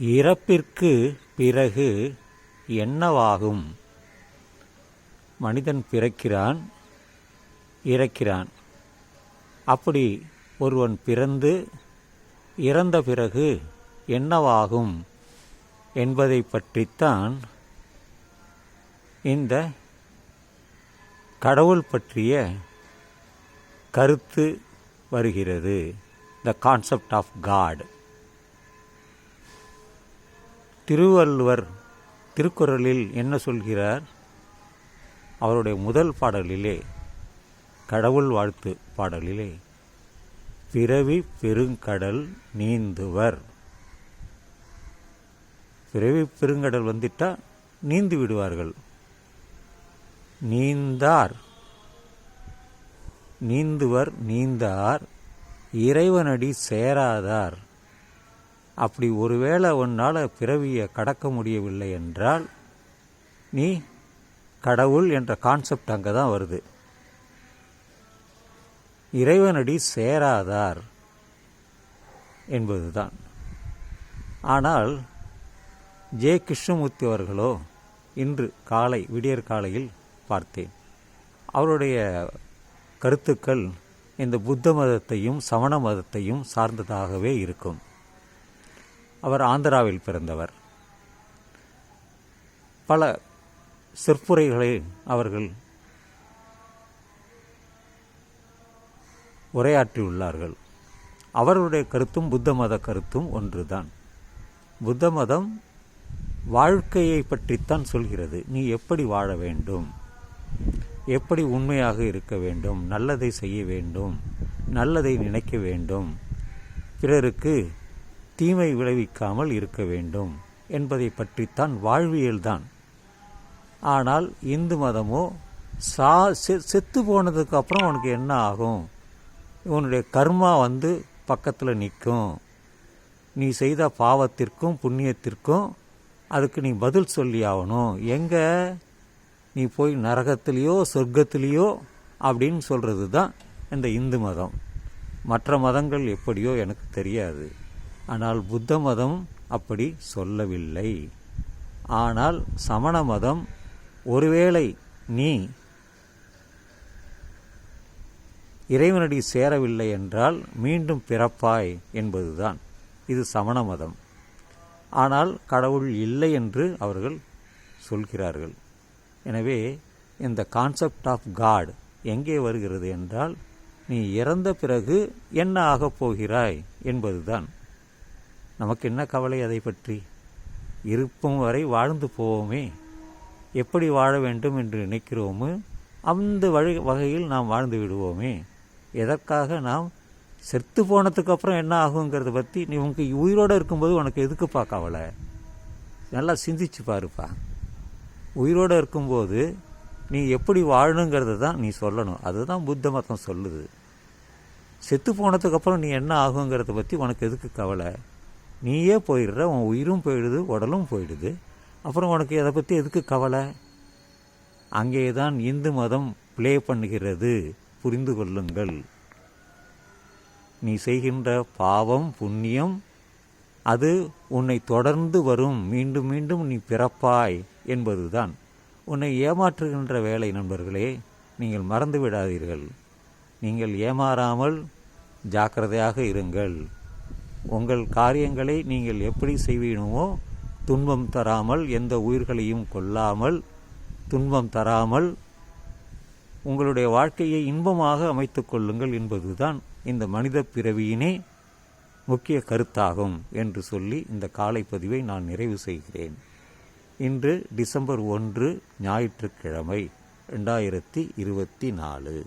இறப்பிற்கு பிறகு என்னவாகும்? மனிதன் பிறக்கிறான் இறக்கிறான். அப்படி ஒருவன் பிறந்து இறந்த பிறகு என்னவாகும் என்பதை பற்றித்தான் இந்த கடவுள் பற்றிய கருத்து வருகிறது. The concept of God Thiruvalluvar திருக்குறளில் என்ன சொல்கிறார்? அவருடைய முதல் பாடலிலே கடவுள் வாழ்த்து பாடலிலே பிறவி பெருங்கடல் நீந்துவர். பிறவி பெருங்கடல் வந்துட்டால் நீந்து விடுவார்கள். நீந்தார். நீந்துவர் நீந்தார். இறைவனடி சேராதார். அப்படி ஒருவேளை உன்னால் பிறவியை கடக்க முடியவில்லை என்றால் நீ கடவுள் என்ற கான்செப்ட் அங்கே தான் வருது. இறைவனடி சேராதார் என்பதுதான். ஆனால் ஜே கிருஷ்ணமூர்த்தி அவர்களோ இன்று காலை விடியற் காலையில் பார்த்தேன். அவருடைய கருத்துக்கள் இந்த புத்த மதத்தையும் சமண மதத்தையும் சார்ந்ததாகவே இருக்கும். அவர் ஆந்திராவில் பிறந்தவர். பல சிற்புரைகளை அவர்கள் உரையாற்றியுள்ளார்கள் அவர்களுடைய கருத்தும் புத்த மத கருத்தும் ஒன்றுதான். புத்த மதம் வாழ்க்கையை பற்றித்தான் சொல்கிறது. நீ எப்படி வாழ வேண்டும்? எப்படி உண்மையாக இருக்க வேண்டும்? நல்லதை செய்ய வேண்டும். நல்லதை நினைக்க வேண்டும். பிறருக்கு தீமை விளைவிக்காமல் இருக்க வேண்டும் என்பதை பற்றித்தான் வாழ்வியல்தான் ஆனால் இந்து மதமோ சா செ- செத்து போனதுக்கு அப்புறம் உனக்கு என்ன ஆகும்? உன்னுடைய கர்மா வந்து பக்கத்தில் நிற்கும். நீ செய்த பாவத்திற்கும் புண்ணியத்திற்கும் அதுக்கு நீ பதில் சொல்லி ஆகணும். எங்கே? நீ போய் நரகத்திலேயோ சொர்க்கத்திலேயோ அப்படின்னு சொல்கிறது தான் இந்த இந்து மதம். மற்ற மதங்கள் எப்படியோ எனக்கு தெரியாது. ஆனால் புத்த மதம் அப்படி சொல்லவில்லை. ஆனால் சமண மதம் ஒருவேளை நீ இறைவனடி சேரவில்லை என்றால் மீண்டும் பிறப்பாய் என்பதுதான். இது சமண மதம். ஆனால் கடவுள் இல்லை என்று அவர்கள் சொல்கிறார்கள். எனவே இந்த கான்செப்ட் ஆஃப் காட் எங்கே வருகிறது என்றால் நீ இறந்த பிறகு என்ன ஆகப் போகிறாய் என்பதுதான். நமக்கு என்ன கவலை அதை பற்றி? இருப்போம் வரை வாழ்ந்து போவோமே. எப்படி வாழ வேண்டும் என்று நினைக்கிறோமோ அந்த வழி வகையில் நாம் வாழ்ந்து விடுவோமே. எதற்காக நாம் செத்து போனதுக்கப்புறம் என்ன ஆகுங்கிறத பற்றி நீ உனக்கு உயிரோடு இருக்கும்போது உனக்கு எதுக்குப்பா கவலை? நல்லா சிந்திச்சு பாருப்பா. உயிரோடு இருக்கும்போது நீ எப்படி வாழணுங்கிறத தான் நீ சொல்லணும். அதுதான் புத்த மதம் சொல்லுது. செத்து போனதுக்கப்புறம் நீ என்ன ஆகுங்கிறத பற்றி உனக்கு எதுக்கு கவலை? நீயே போயிடுற உன் உயிரும் போயிடுது உடலும் போயிடுது. அப்புறம் உனக்கு எதை பற்றி எதுக்கு கவலை? அங்கே தான் இந்து மதம் ப்ளே பண்ணுகிறது. புரிந்து கொள்ளுங்கள். நீ செய்கின்ற பாவம் புண்ணியம் அது உன்னை தொடர்ந்து வரும். மீண்டும் மீண்டும் நீ பிறப்பாய் என்பதுதான். உன்னை ஏமாற்றுகின்ற வேலை நண்பர்களே நீங்கள் மறந்து விடாதீர்கள் நீங்கள் ஏமாறாமல் ஜாக்கிரதையாக இருங்கள். உங்கள் காரியங்களை நீங்கள் எப்படி செய்வீனுமோ துன்பம் தராமல் எந்த உயிர்களையும் கொல்லாமல் துன்பம் தராமல் உங்களுடைய வாழ்க்கையை இன்பமாக அமைத்து கொள்ளுங்கள் என்பதுதான் இந்த மனித பிறவியினே முக்கிய கருத்தாகும் என்று சொல்லி இந்த காலை பதிவை நான் நிறைவு செய்கிறேன். இன்று டிசம்பர் ஒன்று ஞாயிற்றுக்கிழமை ரெண்டாயிரத்தி இருபத்தி நாலு.